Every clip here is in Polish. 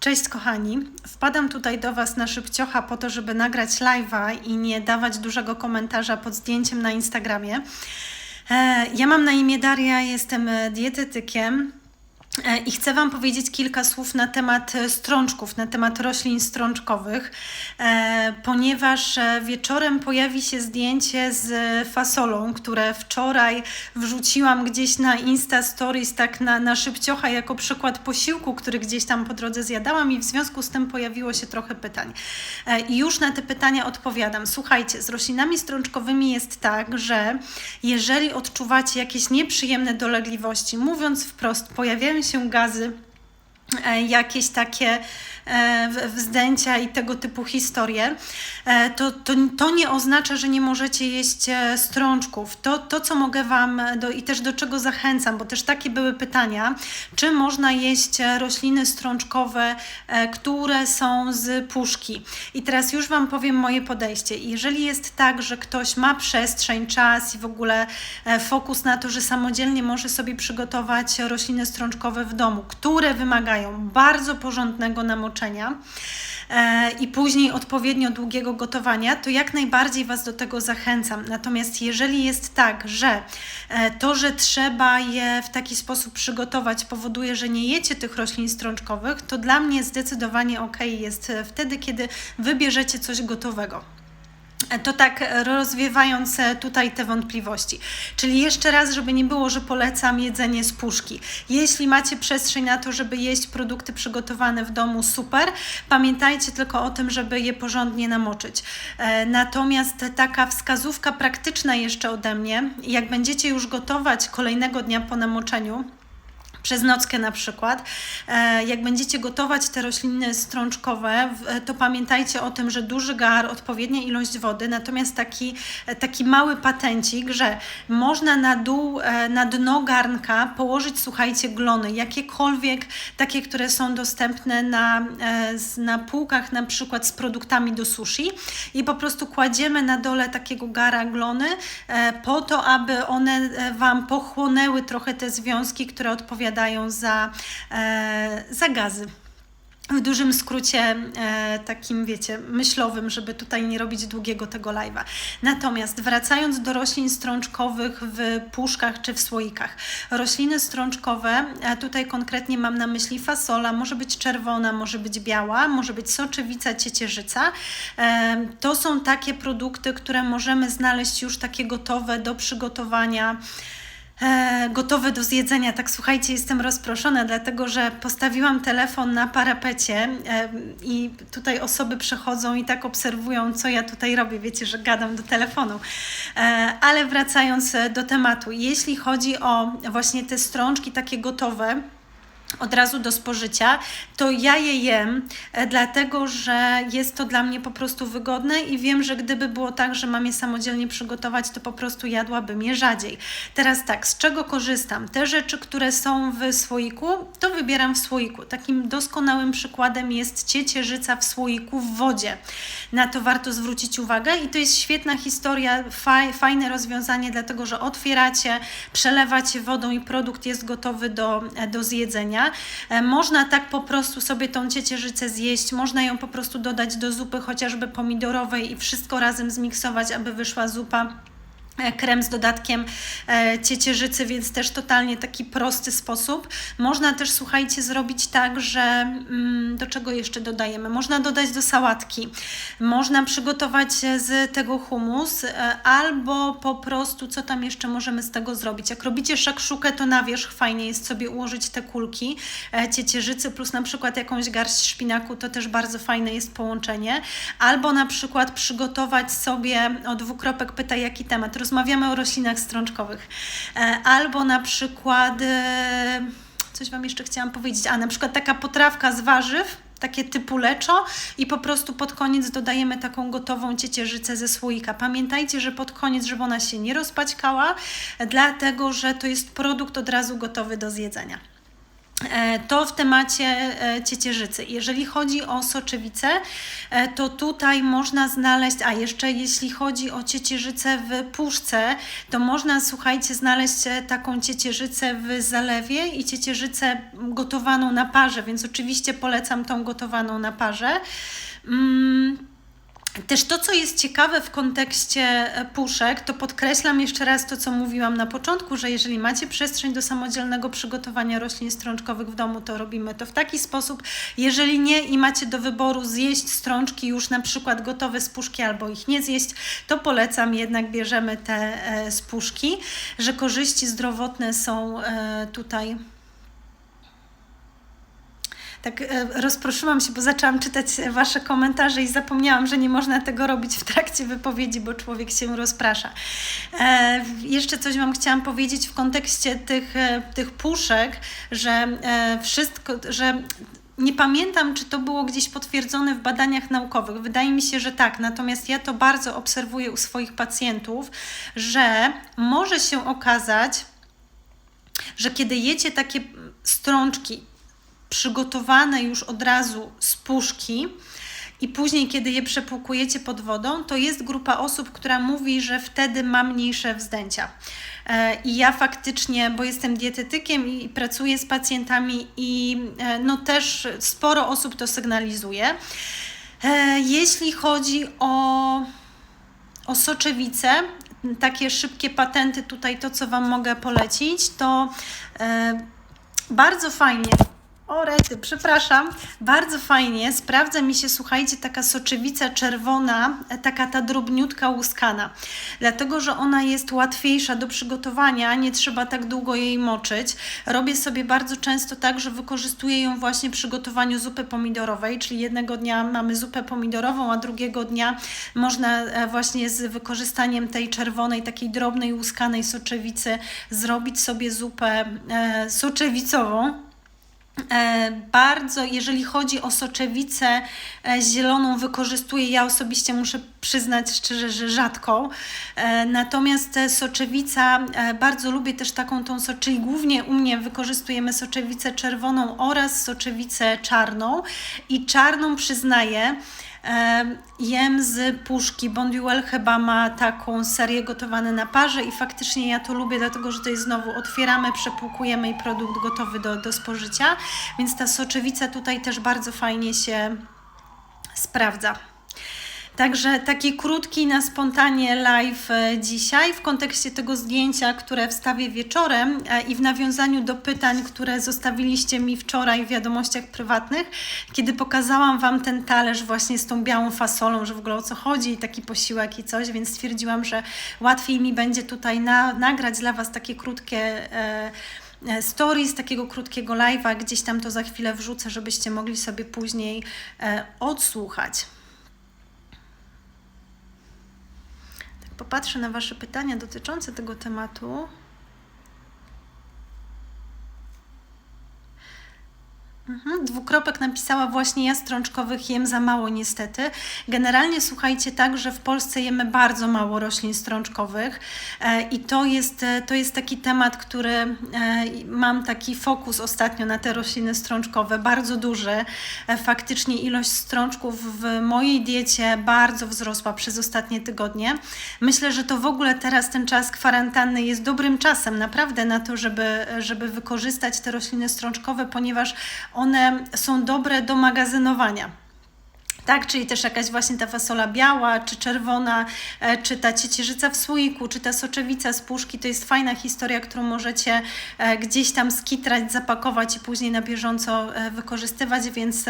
Cześć kochani, wpadam tutaj do Was na szybciocha po to, żeby nagrać live'a i nie dawać dużego komentarza pod zdjęciem na Instagramie. E, Ja mam na imię Daria, jestem dietetykiem. E, I chcę Wam powiedzieć kilka słów na temat e, strączków, na temat roślin strączkowych, e, ponieważ wieczorem pojawi się zdjęcie z fasolą, które wczoraj wrzuciłam gdzieś na Insta Stories, tak na, na szybciocha, jako przykład posiłku, który gdzieś tam po drodze zjadałam, i w związku z tym pojawiło się trochę pytań. I już na te pytania odpowiadam. Słuchajcie, z roślinami strączkowymi jest tak, że jeżeli odczuwacie jakieś nieprzyjemne dolegliwości, mówiąc wprost, pojawiają się gazy, e, jakieś takie wzdęcia i tego typu historie, e, to, to, to nie oznacza, że nie możecie jeść e, strączków. To, to co mogę Wam e, do, i też do czego zachęcam, bo też takie były pytania, czy można jeść e, rośliny strączkowe, e, które są z puszki. I teraz już Wam powiem moje podejście. Jeżeli jest tak, że ktoś ma przestrzeń, czas i w ogóle e, fokus na to, że samodzielnie może sobie przygotować rośliny strączkowe w domu, które wymagają bardzo porządnego namoczenia, e, i później odpowiednio długiego gotowania, to jak najbardziej Was do tego zachęcam. Natomiast jeżeli jest tak, że e, to, że trzeba je w taki sposób przygotować, powoduje, że nie jecie tych roślin strączkowych, to dla mnie zdecydowanie ok jest e, wtedy, kiedy wybierzecie coś gotowego. To tak rozwiewając tutaj te wątpliwości. Czyli jeszcze raz, żeby nie było, że polecam jedzenie z puszki. Jeśli macie przestrzeń na to, żeby jeść produkty przygotowane w domu, super. Pamiętajcie tylko o tym, żeby je porządnie namoczyć. E, Natomiast taka wskazówka praktyczna jeszcze ode mnie, jak będziecie już gotować kolejnego dnia po namoczeniu, przez nockę na przykład. E, Jak będziecie gotować te rośliny strączkowe, to pamiętajcie o tym, że duży gar, odpowiednia ilość wody, natomiast taki, e, taki mały patencik, że można na dół, e, na dno garnka położyć, słuchajcie, glony, jakiekolwiek takie, które są dostępne na, na półkach, na przykład z produktami do sushi i po prostu kładziemy na dole takiego gara glony po to, aby one Wam pochłonęły trochę te związki, które odpowiadają za, e, za gazy. W dużym skrócie, e, takim wiecie, myślowym, żeby tutaj nie robić długiego tego live'a. Natomiast wracając do roślin strączkowych w puszkach czy w słoikach. Rośliny strączkowe, a tutaj konkretnie mam na myśli fasola, może być czerwona, może być biała, może być soczewica, ciecierzyca. E, to są takie produkty, które możemy znaleźć już takie gotowe do przygotowania. E, gotowe do zjedzenia. Tak słuchajcie, jestem rozproszona, dlatego że postawiłam telefon na parapecie e, i tutaj osoby przechodzą i tak obserwują, co ja tutaj robię. Wiecie, że gadam do telefonu. E, ale wracając do tematu, jeśli chodzi o właśnie te strączki takie gotowe, od razu do spożycia, to ja je jem, e, dlatego że jest to dla mnie po prostu wygodne i wiem, że gdyby było tak, że mam je samodzielnie przygotować, to po prostu jadłabym je rzadziej. Teraz tak, z czego korzystam? Te rzeczy, które są w słoiku, to wybieram w słoiku. Takim doskonałym przykładem jest ciecierzyca w słoiku w wodzie. Na to warto zwrócić uwagę i to jest świetna historia, faj, fajne rozwiązanie, dlatego że otwieracie, przelewacie wodą i produkt jest gotowy do, do zjedzenia. E, Można tak po prostu sobie tą ciecierzycę zjeść, można ją po prostu dodać do zupy chociażby pomidorowej i wszystko razem zmiksować, aby wyszła zupa krem z dodatkiem e, ciecierzycy, więc też totalnie taki prosty sposób. Można też, słuchajcie, zrobić tak, że mm, do czego jeszcze dodajemy? Można dodać do sałatki, można przygotować e, z tego humus, e, albo po prostu, co tam jeszcze możemy z tego zrobić? Jak robicie szakszukę, to na wierzch fajnie jest sobie ułożyć te kulki e, ciecierzycy, plus na przykład jakąś garść szpinaku, to też bardzo fajne jest połączenie. Albo na przykład przygotować sobie, o dwukropek pyta jaki temat, rozmawiamy o roślinach strączkowych. E, Albo na przykład, e, coś Wam jeszcze chciałam powiedzieć, a na przykład taka potrawka z warzyw, takie typu leczo i po prostu pod koniec dodajemy taką gotową ciecierzycę ze słoika. Pamiętajcie, że pod koniec, żeby ona się nie rozpaćkała, dlatego że to jest produkt od razu gotowy do zjedzenia. E, To w temacie e, ciecierzycy. Jeżeli chodzi o soczewicę, e, to tutaj można znaleźć, a jeszcze jeśli chodzi o ciecierzycę w puszce, to można, słuchajcie, znaleźć taką ciecierzycę w zalewie i ciecierzycę gotowaną na parze, więc oczywiście polecam tą gotowaną na parze. Mm, też to, co jest ciekawe w kontekście e, puszek, to podkreślam jeszcze raz to, co mówiłam na początku, że jeżeli macie przestrzeń do samodzielnego przygotowania roślin strączkowych w domu, to robimy to w taki sposób. Jeżeli nie i macie do wyboru zjeść strączki już na przykład gotowe z puszki albo ich nie zjeść, to polecam jednak bierzemy te e, z puszki, że korzyści zdrowotne są e, tutaj tak e, rozproszyłam się, bo zaczęłam czytać Wasze komentarze i zapomniałam, że nie można tego robić w trakcie wypowiedzi, bo człowiek się rozprasza. E, jeszcze coś Wam chciałam powiedzieć w kontekście tych, e, tych puszek, że wszystko, że nie pamiętam, czy to było gdzieś potwierdzone w badaniach naukowych. Wydaje mi się, że tak. Natomiast ja to bardzo obserwuję u swoich pacjentów, że może się okazać, że kiedy jecie takie strączki przygotowane już od razu z puszki i później, kiedy je przepłukujecie pod wodą, to jest grupa osób, która mówi, że wtedy ma mniejsze wzdęcia. E, I ja faktycznie, bo jestem dietetykiem i pracuję z pacjentami, i e, no też sporo osób to sygnalizuje. E, jeśli chodzi o, o soczewicę, takie szybkie patenty, tutaj to, co Wam mogę polecić, to bardzo fajnie o rety, przepraszam. Bardzo fajnie. Sprawdza mi się, słuchajcie, taka soczewica czerwona, e, taka ta drobniutka łuskana. Dlatego, że ona jest łatwiejsza do przygotowania, nie trzeba tak długo jej moczyć. Robię sobie bardzo często tak, że wykorzystuję ją właśnie przy gotowaniu zupy pomidorowej, czyli jednego dnia mamy zupę pomidorową, a drugiego dnia można e, właśnie z wykorzystaniem tej czerwonej, takiej drobnej łuskanej soczewicy zrobić sobie zupę e, soczewicową bardzo, jeżeli chodzi o soczewicę e, zieloną, wykorzystuję, ja osobiście muszę przyznać szczerze, że rzadko. E, natomiast soczewica, bardzo lubię też taką tą soczewicę, czyli głównie u mnie wykorzystujemy soczewicę czerwoną oraz soczewicę czarną i czarną przyznaję, Jem z puszki. Bonduel chyba ma taką serię gotowane na parze i faktycznie ja to lubię, dlatego że to jest znowu otwieramy, przepłukujemy i produkt gotowy do, do spożycia, więc ta soczewica tutaj też bardzo fajnie się sprawdza. Także taki krótki na spontanie live e, dzisiaj w kontekście tego zdjęcia, które wstawię wieczorem e, i w nawiązaniu do pytań, które zostawiliście mi wczoraj w wiadomościach prywatnych, kiedy pokazałam Wam ten talerz właśnie z tą białą fasolą, że w ogóle o co chodzi, taki posiłek i coś, więc stwierdziłam, że łatwiej mi będzie tutaj na, nagrać dla Was takie krótkie. E, stories, takiego krótkiego live'a, gdzieś tam to za chwilę wrzucę, żebyście mogli sobie później e, odsłuchać. Popatrzę na Wasze pytania dotyczące tego tematu. Dwukropek napisała właśnie ja strączkowych jem za mało niestety. Generalnie słuchajcie tak, że w Polsce jemy bardzo mało roślin strączkowych e, i to jest, e, to jest taki temat, który e, mam taki fokus ostatnio na te rośliny strączkowe, bardzo duży. Faktycznie ilość strączków w mojej diecie bardzo wzrosła przez ostatnie tygodnie. Myślę, że to w ogóle teraz ten czas kwarantanny jest dobrym czasem naprawdę na to, żeby, żeby wykorzystać te rośliny strączkowe, ponieważ one są dobre do magazynowania tak? Czyli też jakaś właśnie ta fasola biała, czy czerwona, e, czy ta ciecierzyca w słoiku, czy ta soczewica z puszki, to jest fajna historia, którą możecie e, gdzieś tam skitrać, zapakować i później na bieżąco e, wykorzystywać, więc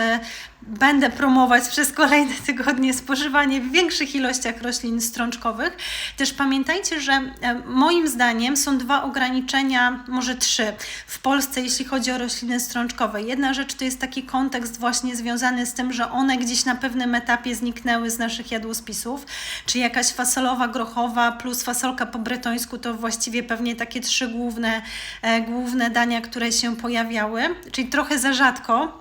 będę promować przez kolejne tygodnie spożywanie w większych ilościach roślin strączkowych. Też pamiętajcie, że moim zdaniem są dwa ograniczenia, może trzy w Polsce, jeśli chodzi o rośliny strączkowe. Jedna rzecz to jest taki kontekst właśnie związany z tym, że one gdzieś na pewnym etapie zniknęły z naszych jadłospisów, czyli jakaś fasolowa, grochowa plus fasolka po bretońsku to właściwie pewnie takie trzy główne, e, główne dania, które się pojawiały, czyli trochę za rzadko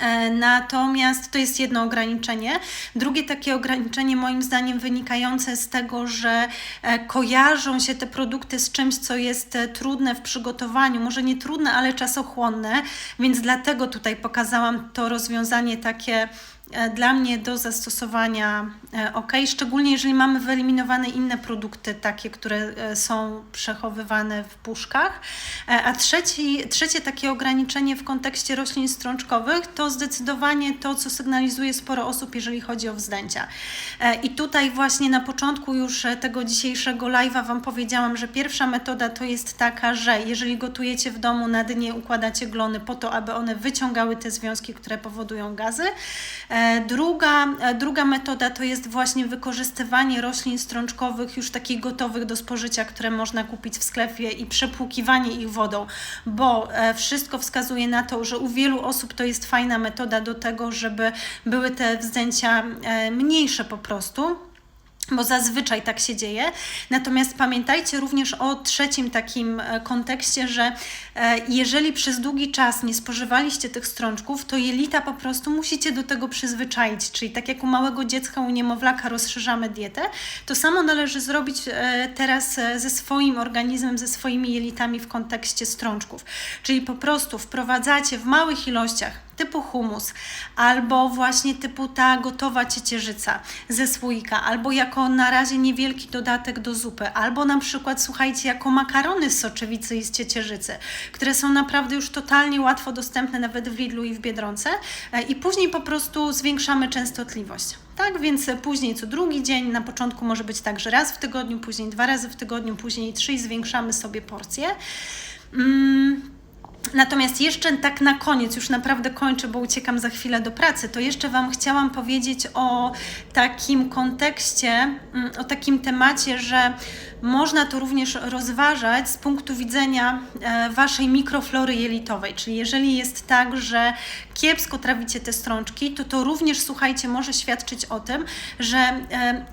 E, Natomiast to jest jedno ograniczenie. Drugie takie ograniczenie, moim zdaniem, wynikające z tego, że e, kojarzą się te produkty z czymś, co jest trudne w przygotowaniu. Może nie trudne, ale czasochłonne, więc dlatego tutaj pokazałam to rozwiązanie takie dla mnie do zastosowania e, ok, szczególnie jeżeli mamy wyeliminowane inne produkty, takie, które e, są przechowywane w puszkach. E, A trzeci, trzecie takie ograniczenie w kontekście roślin strączkowych to zdecydowanie to, co sygnalizuje sporo osób, jeżeli chodzi o wzdęcia. E, I tutaj właśnie na początku już e, tego dzisiejszego live'a Wam powiedziałam, że pierwsza metoda to jest taka, że jeżeli gotujecie w domu na dnie, układacie glony po to, aby one wyciągały te związki, które powodują gazy. E, Druga, e, druga metoda to jest właśnie wykorzystywanie roślin strączkowych już takich gotowych do spożycia, które można kupić w sklepie i przepłukiwanie ich wodą, bo e, wszystko wskazuje na to, że u wielu osób to jest fajna metoda do tego, żeby były te wzdęcia mniejsze po prostu bo zazwyczaj tak się dzieje. Natomiast pamiętajcie również o trzecim takim e, kontekście, że e, jeżeli przez długi czas nie spożywaliście tych strączków, to jelita po prostu musicie do tego przyzwyczaić. Czyli tak jak u małego dziecka, u niemowlaka rozszerzamy dietę, to samo należy zrobić e, teraz ze swoim organizmem, ze swoimi jelitami w kontekście strączków. Czyli po prostu wprowadzacie w małych ilościach typu humus, albo właśnie typu ta gotowa ciecierzyca ze słoika, albo jako na razie niewielki dodatek do zupy, albo na przykład, słuchajcie, jako makarony z soczewicy i z ciecierzycy, które są naprawdę już totalnie łatwo dostępne nawet w Lidlu i w Biedronce E, i później po prostu zwiększamy częstotliwość. Tak, więc później co drugi dzień, na początku może być tak, że raz w tygodniu, później dwa razy w tygodniu, później trzy i zwiększamy sobie porcje. Mm. Natomiast jeszcze tak na koniec, już naprawdę kończę, bo uciekam za chwilę do pracy, to jeszcze Wam chciałam powiedzieć o takim kontekście, mm, o takim temacie, że można to również rozważać z punktu widzenia e, Waszej mikroflory jelitowej. Czyli jeżeli jest tak, że kiepsko trawicie te strączki, to to również, słuchajcie, może świadczyć o tym, że e,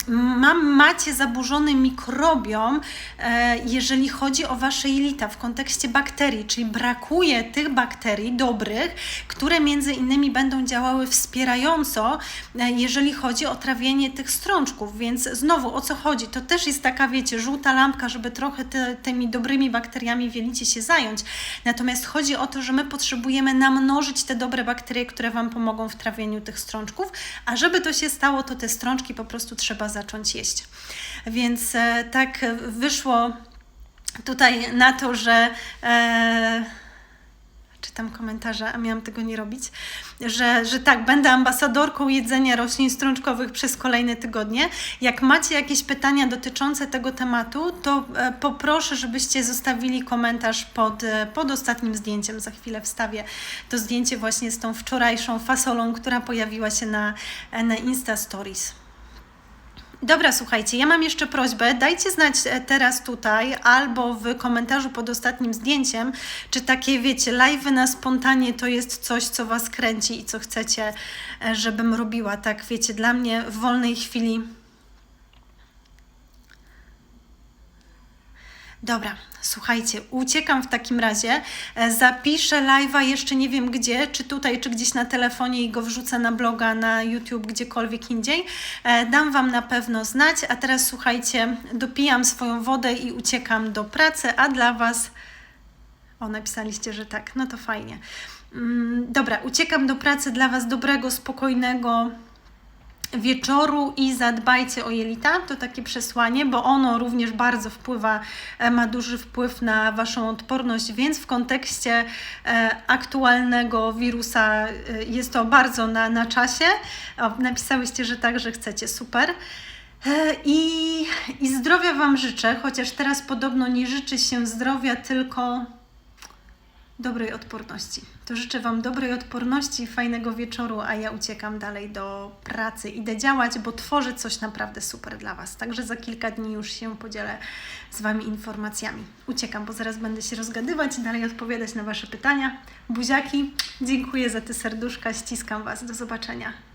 macie zaburzony mikrobiom, e, jeżeli chodzi o Wasze jelita w kontekście bakterii, czyli brakuje tych bakterii dobrych, które między innymi będą działały wspierająco, e, jeżeli chodzi o trawienie tych strączków. Więc znowu, o co chodzi? To też jest taka, wiecie, żółta lampka, żeby trochę te, tymi dobrymi bakteriami w jelicie się zająć. Natomiast chodzi o to, że my potrzebujemy namnożyć te dobre bakterie, które Wam pomogą w trawieniu tych strączków, a żeby to się stało, to te strączki po prostu trzeba zacząć jeść. Więc e, tak wyszło tutaj na to, że e, czytam komentarze, a miałam tego nie robić, że, że tak, będę ambasadorką jedzenia roślin strączkowych przez kolejne tygodnie. Jak macie jakieś pytania dotyczące tego tematu, to e, poproszę, żebyście zostawili komentarz pod, e, pod ostatnim zdjęciem. Za chwilę wstawię to zdjęcie właśnie z tą wczorajszą fasolą, która pojawiła się na, na Insta Stories. Dobra, słuchajcie, ja mam jeszcze prośbę. Dajcie znać e, teraz tutaj albo w komentarzu pod ostatnim zdjęciem, czy takie, wiecie, live na spontanie to jest coś, co Was kręci i co chcecie, e, żebym robiła. Tak, wiecie, dla mnie w wolnej chwili. Dobra, słuchajcie, uciekam w takim razie. E, Zapiszę live'a jeszcze nie wiem gdzie, czy tutaj, czy gdzieś na telefonie i go wrzucę na bloga, na YouTube, gdziekolwiek indziej. E, Dam Wam na pewno znać, a teraz słuchajcie, dopijam swoją wodę i uciekam do pracy, a dla Was... O, napisaliście, że tak, no to fajnie. Mm, Dobra, uciekam do pracy dla Was dobrego, spokojnego wieczoru i zadbajcie o jelita. To takie przesłanie, bo ono również bardzo wpływa, e, ma duży wpływ na Waszą odporność, więc w kontekście e, aktualnego wirusa e, jest to bardzo na, na czasie. Napisałyście, że tak, że chcecie, super. I, I zdrowia Wam życzę, chociaż teraz podobno nie życzy się zdrowia, tylko dobrej odporności. To życzę Wam dobrej odporności, fajnego wieczoru, a ja uciekam dalej do pracy. Idę działać, bo tworzę coś naprawdę super dla Was. Także za kilka dni już się podzielę z Wami informacjami. Uciekam, bo zaraz będę się rozgadywać i dalej odpowiadać na Wasze pytania. Buziaki, dziękuję za te serduszka, ściskam Was. Do zobaczenia.